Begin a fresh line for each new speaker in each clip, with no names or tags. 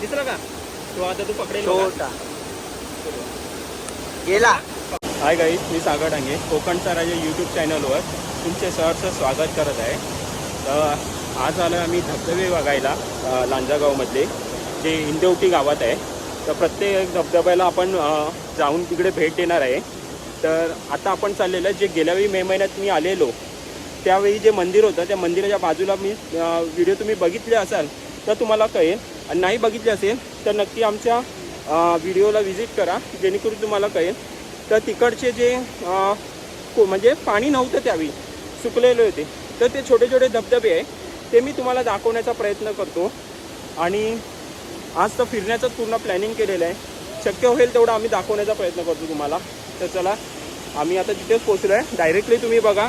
दिसला का? तो आता तू पकडेल
छोटा. गेला.
हाय गाईज मी सागर डांगे कोकणचा राजा यूट्यूब चॅनलवर तुमचे सहर्ष स्वागत करत आहे. तर आज आलो आम्ही धबधबे बघायला लांजागावमधले जे इंदेवटी गावात आहे. तर प्रत्येक धबधब्याला आपण जाऊन तिकडे भेट देणार आहे. तर आता आपण चाललेलं जे गेल्या वेळी मे महिन्यात मी आलेलो त्यावेळी जे मंदिर होतं त्या मंदिराच्या बाजूला मी व्हिडिओ तुम्ही बघितले असाल तर तुम्हाला कळेल. आणि नाही बघितले असेल तर नक्की आमच्या व्हिडिओला व्हिजिट करा जेणेकरून तुम्हाला कळेल. तर तिकडचे जे को- म्हणजे पाणी नव्हतं त्यावेळी सुकलेले होते. तर ते छोटे छोटे धबधबे आहे ते मी तुम्हाला दाखवण्याचा प्रयत्न करतो. आणि आज तर फिरण्याचं पूर्ण प्लॅनिंग केलेलं आहे. शक्य होईल तेवढं आम्ही दाखवण्याचा प्रयत्न करतो तुम्हाला. तर चला आम्ही आता तिथेच पोचलो आहे डायरेक्टली तुम्ही बघा.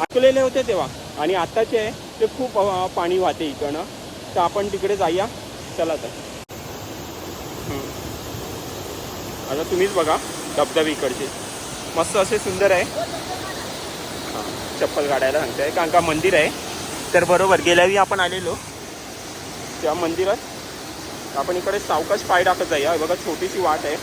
ऐकलेले होते तेव्हा. आणि आत्ताचे आहे ते खूप पाणी वाहते इकडनं. तर आपण तिकडे जाऊया. चला तर. आता तुम्हीच बघा धबधबे इकडचे मस्त असे सुंदर आहे. हां चप्पल काढायला सांगते कारण का मंदिर आहे. तर बरोबर गेल्यावेळी आपण आलेलो. त्या मंदिरात आपण इकडे सावकाश पाय टाकत जाऊया. बघा छोटीशी वाट आहे.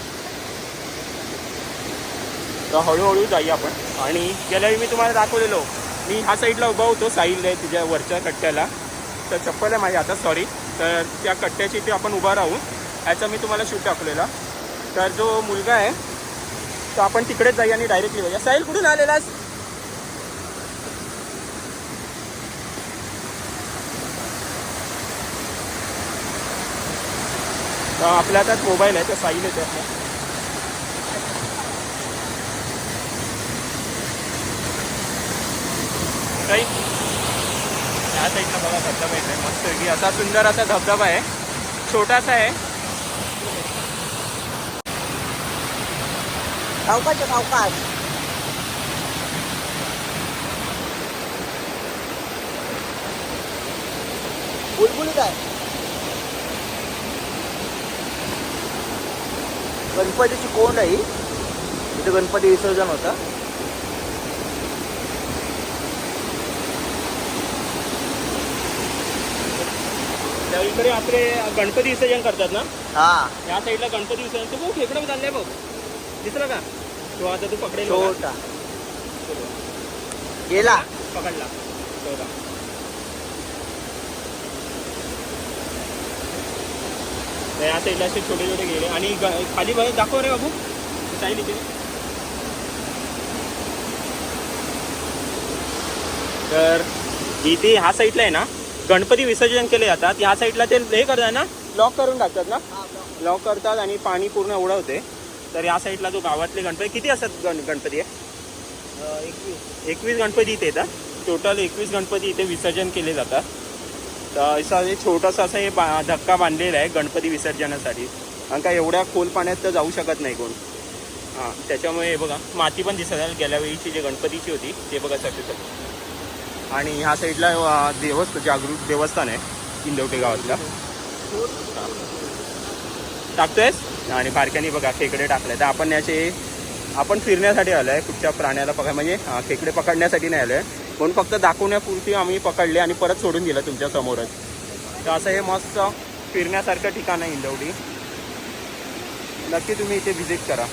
तर हळूहळू जाऊया आपण. आणि गेल्या मी तुम्हाला दाखवलेलो. मी ह्या साईडला उभा होतो साईल आहे तुझ्या वरच्या कट्ट्याला. तर चप्पल आहे माझी आता सॉरी तर त्या कट्ट्याची इथे आपण उभा राहू. ह्याचा मी तुम्हाला शूट दाखवलेला. तर जो मुलगा आहे तो आपण तिकडेच जाई आणि डायरेक्टली जाऊया साहिल कुठून आलेलास तर आपल्या हातात मोबाईल आहे तर साईल येते काही या साईडला बघा धबधबा येत आहे. मस्त की असा सुंदर असा धबधबा आहे. छोटासा आहे.
सावकाश आहे, सावकाश काय? गणपतीची कोंड आहे ही. इथे गणपती विसर्जन होतं.
इकडे आपले गणपती विसर्जन करतात ना?
हा.
या साईडला गणपती विसर्जन. तू बघ खेकडं चाललंय बघ. दिसलं का? तो आता तू पकडेल.
छोटा. गेला.
पकडला. तर या साईडला असे छोटे छोटे गेले. आणि खाली बघ दाखव रे बाबू. साईड इथे तर इथे ह्या साईडला आहे ना? गणपती विसर्जन केले जातात. ह्या साईडला ते हे करतात ना? लॉक करून टाकतात ना? लॉक करतात आणि पाणी पूर्ण एवढं होते तर या साईडला जो गावातले गणपती किती असतात गण गणपती? आहे
एकवीस.
एकवीस गणपती इथे येतात. टोटल एकवीस गणपती इथे विसर्जन केले जातात. तर असं हे छोटंसं असं हे बा धक्का बांधलेला आहे गणपती विसर्जनासाठी. कारण का एवढ्या खोल पाण्यात तर जाऊ शकत नाही कोण. हां त्याच्यामुळे हे बघा माती पण दिसत आहे गेल्या वेळीची जी गणपतीची होती ते बघा सगळे आणि ह्या साईडला देवस्थ जागृत देवस्थान आहे इंदवटे गावातलं. टाकतोयस? आणि बारक्याने बघा खेकडे टाकले. तर आपण याचे आपण फिरण्यासाठी आलो आहे कुठच्या प्राण्याला पकड म्हणजे खेकडे पकडण्यासाठी नाही आलो आहे म्हणून फक्त दाखवण्यापुरती आम्ही पकडले आणि परत सोडून दिलं तुमच्या समोरच. तर असं हे मस्त फिरण्यासारखं ठिकाण आहे इंदवडी. नक्की तुम्ही इथे व्हिजिट करा.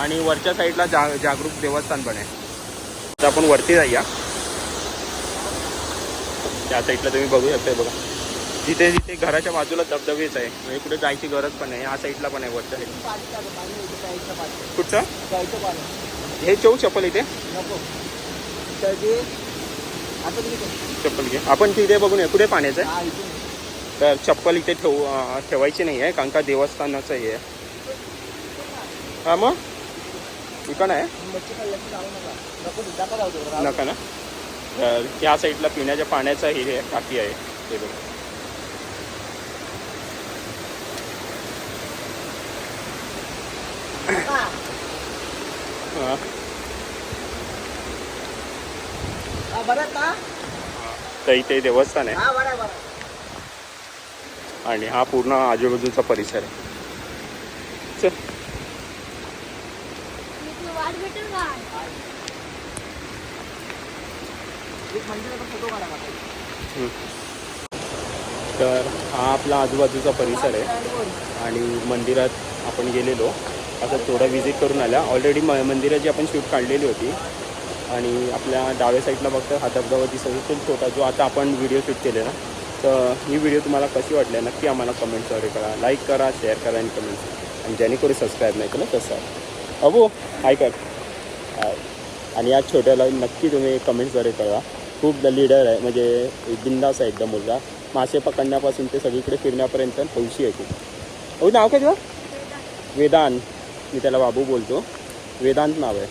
आणि वरच्या साईडला जा जागरूक देवस्थान पण आहे. तर आपण वरती जाऊया. म्हणजे त्या साईडला तुम्ही बघू शकता बघा. जिथे जिथे घराच्या बाजूला धबधबेच आहे. म्हणजे कुठे जायची गरज पण नाही. या साईडला पण आहे वरच्या साईडला कुठचं? हे चौ चप्पल इथे? चप्पल घे. आपण तिथे बघून ये कुठे पाण्याचं आहे? तर चप्पल इथे ठेवू ठेवायची नाही आहे कारण का देवस्थानाचं हे आहे. हां मग? इकडं आहे.
नका
ना. त्या साईडला पिण्याच्या पाण्याचा हे आहे, टाकी आहे ते बघ.
नका. बरं का
तर इथे देवस्थान आहे.
हा
आणि हा पूर्ण आजूबाजूचा परिसर आहे. चल. तर हा आपला आजूबाजूचा परिसर आहे. आणि मंदिरात आपण गेलेलो. असं थोडं व्हिजिट करून आल्या. ऑलरेडी म मंदिराची आपण शूट काढलेली होती. आणि आपल्या डाव्या साईडला फक्त हा धबधबा दिसत असेल छोटा जो आता आपण व्हिडिओ शूट केले ना तर ही व्हिडिओ तुम्हाला कशी वाटली नक्की आम्हाला कमेंट्सद्वारे करा लाईक करा शेअर करा आणि कमेंट्स आणि ज्याने कोणी सबस्क्राईब नाही केलं तसं अबो हाय कर. आणि या छोट्याला नक्की तुम्ही कमेंट्सद्वारे कळवा. खूप लीडर आहे. म्हणजे बिंदास आहे एकदम मुलगा. मासे पकडण्यापासून ते सगळीकडे फिरण्यापर्यंत हौशी आहे खूप हो नाव काय तुझं? वेदांत. मी त्याला बाबू बोलतो. वेदांत नाव आहे.